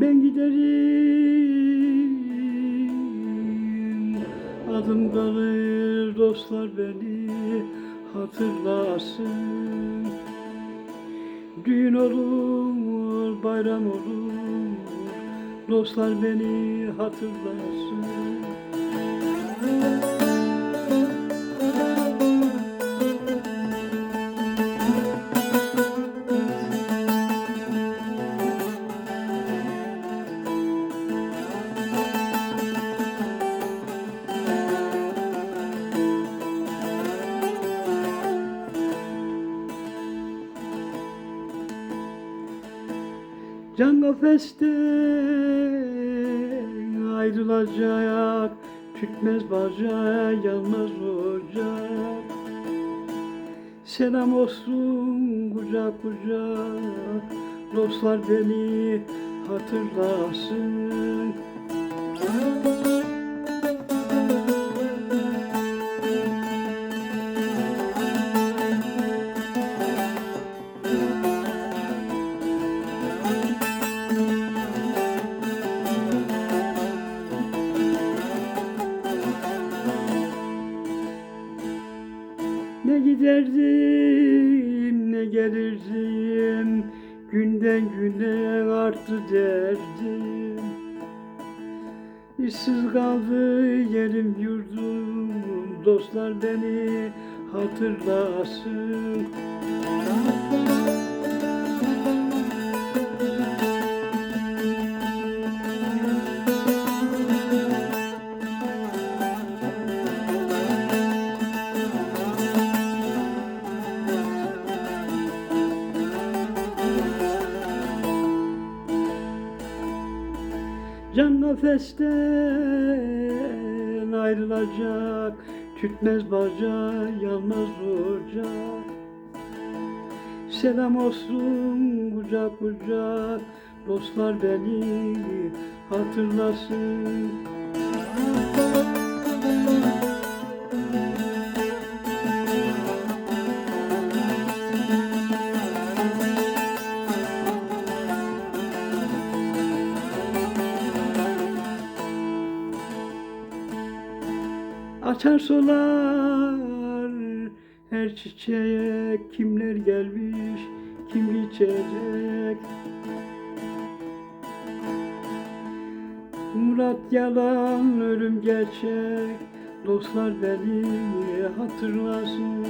ben giderim. Adım kalır dostlar beni hatırlasın. Düğün olur, bayram olur Dostlar beni hatırlasın Can kafeste ayrılacak Tütmez bacak, yanmaz ocak. Selam olsun kucak kucak Dostlar beni hatırlasın giderdim ne gelirdim? Günden güne arttı derdim. İşsiz kaldı yerim yurdum Dostlar beni hatırlasın Can nefesten ayrılacak Tütmez bacak, yanmaz ocak Selam olsun kucak kucak Dostlar beni hatırlasın Açar solar. Her çiçeğe kimler gelmiş kim geçecek Murat yalan ölüm gerçek dostlar beni hatırlasın